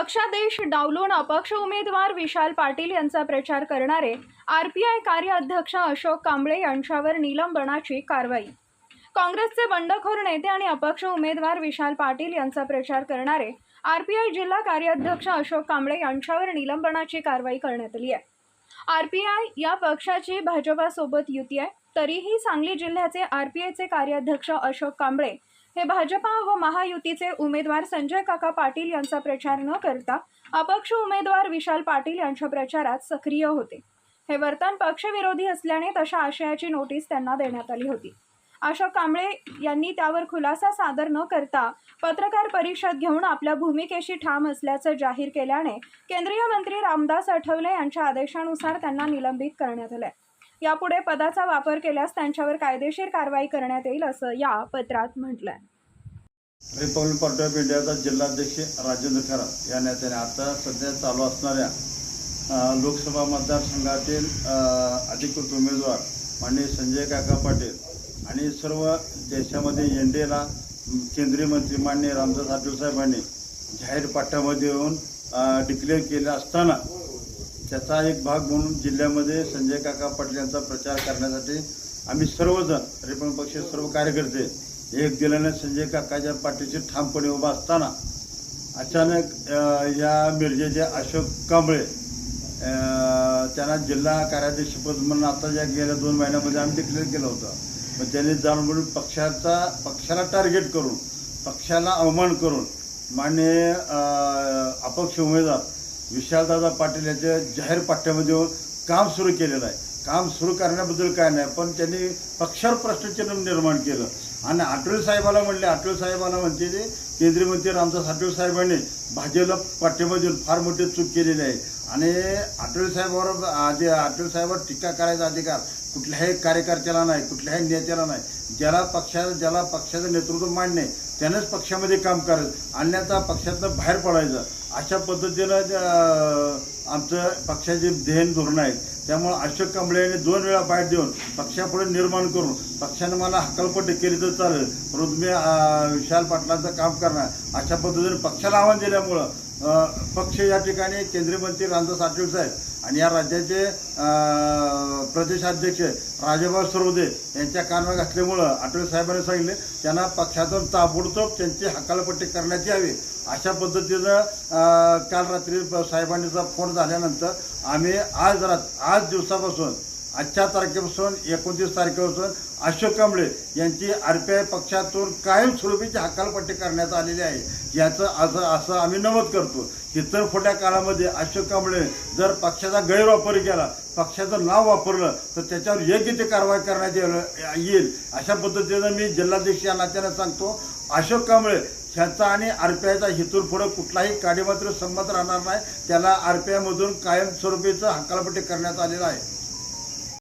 पक्षादेश डावलून अपक्ष उमेदवार विशाल पाटील यांचा प्रचार करणारे आर पी आय कार्याध्यक्ष अशोक कांबळे यांच्यावर निलंबनाची कारवाई. काँग्रेसचे बंडखोर नेते आणि अपक्ष उमेदवार विशाल पाटील यांचा प्रचार करणारे आर पी आय जिल्हा कार्याध्यक्ष अशोक कांबळे यांच्यावर निलंबनाची कारवाई करण्यात आली आहे. आर पी आय या पक्षाची भाजपासोबत युती आहे. तरीही सांगली जिल्ह्याचे आर पी आयचे कार्याध्यक्ष अशोक कांबळे हे भाजपा व महायुतीचे उमेदवार संजय काका पाटील यांचा प्रचार न करता अपक्ष उमेदवार विशाल पाटील यांच्या प्रचारात सक्रिय होते. हे वर्तन पक्षविरोधी असल्याने तशा आशयाची नोटीस त्यांना देण्यात आली होती. अशोक कांबळे यांनी त्यावर खुलासा सादर न करता पत्रकार परिषद घेऊन आपल्या भूमिकेशी ठाम असल्याचं जाहीर केल्याने केंद्रीय मंत्री रामदास आठवले यांच्या आदेशानुसार त्यांना निलंबित करण्यात आलंय. यापुढे पदाचा वापर केल्यास त्यांच्यावर कायदेशीर कारवाई करण्यात येईल असं या पत्रात म्हटलंय. रिपब्लिक पार्टी ऑफ इंडियाचा जिल्हाध्यक्ष राजेंद्र खरात या नेत्याने आता सध्या चालू असणाऱ्या लोकसभा मतदारसंघातील अधिकृत उमेदवार माननीय संजय काका पाटील आणि सर्व देशामध्ये एन डी एला केंद्रीय मंत्री माननीय रामदास आठवसाहेबांनी जाहीर पाठ्यामध्ये येऊन डिक्लेअर केलं असताना त्याचा एक भाग म्हणून जिल्ह्यामध्ये संजय काका पाटील यांचा प्रचार करण्यासाठी आम्ही सर्वजण रिपब्लिक पक्ष सर्व कार्यकर्ते एक दिल्याने संजय काकाच्या पाठीशी ठामपणे उभा असताना अचानक या मिरजेचे अशोक कांबळे त्यांना जिल्हा कार्याध्यक्षपद म्हणून आता ज्या गेल्या दोन महिन्यामध्ये आम्ही डिक्लेअर केलं होतं. पण त्यांनी जाणून म्हणून पक्षाचा पक्षाला टार्गेट करून पक्षाला अवमान करून मान्य अपक्ष उमेदवार विशालदादा पाटील यांच्या जाहीर पाठ्यामध्ये येऊन काम सुरू केलेलं आहे. काम सुरू करण्याबद्दल काय नाही पण त्यांनी पक्षावर प्रश्नचिन्ह निर्माण केलं. आणि आठवले साहेबाला म्हणले आठवले साहेबाला म्हणते ते केंद्रीय मंत्री रामदास आठवले साहेबांनी भाजपला पाठिंबा देऊन फार मोठी चूक केलेली आहे. आणि आठवले साहेबावर आधी आठवले साहेबावर टीका करायचा अधिकार कुठल्याही कार्यकर्त्याला नाही कुठल्याही नेत्याला नाही. ज्याला पक्षा ज्याला पक्षाचं नेतृत्व मान्य आहे त्यानंच पक्षामध्ये काम करायचं अन्यथा पक्षातनं बाहेर पडायचं. अशा पद्धतीनं आमचं पक्षाचे ध्येन धोरण आहेत. त्यामुळे अशोक कांबळे यांनी दोन वेळा बाहेर देऊन पक्षापुढे निर्माण करून पक्षानं मला हकालपट्टी केली तर चालेल. परंतु मी विशाल पाटलांचं काम करणार. अशा पद्धतीने पक्षाला आव्हान दिल्यामुळं पक्ष या ठिकाणी केंद्रीय मंत्री रामदास आठवले साहेब आणि या राज्याचे प्रदेशाध्यक्ष राजाभाऊ सरोदे यांच्या कानावर घातल्यामुळं आठवले साहेबांनी सांगितले त्यांना पक्षातून ताबडतोब त्यांची हकालपट्टी करण्यात यावी. अशा पद्धतीनं काल रात्री साहेबांनीचा फोन झाल्यानंतर आम्ही आज रात आज दिवसापासून आजच्या तारखेपासून एकोणतीस तारखेपासून अशोक कांबळे यांची आर पी आय पक्षातून कायमस्वरूपीची हकालपट्टी करण्यात आलेली आहे. याचं असं असं आम्ही नमूद करतो. इतर खोट्या काळामध्ये अशोक कांबळे जर पक्षाचा गैरवापर केला पक्षाचं नाव वापरलं तर त्याच्यावर योग्य ते कारवाई करण्यात येईल येईल. अशा पद्धतीनं मी जिल्हाध्यक्ष या नात्यानं सांगतो अशोक कांबळे ह्याचा आणि आर पी आयचा हेतून पुढे कुठलाही काडीमात्र संमत राहणार नाही. त्याला आर पी आयमधून कायमस्वरूपीचं हकालपट्टी करण्यात आलेलं आहे.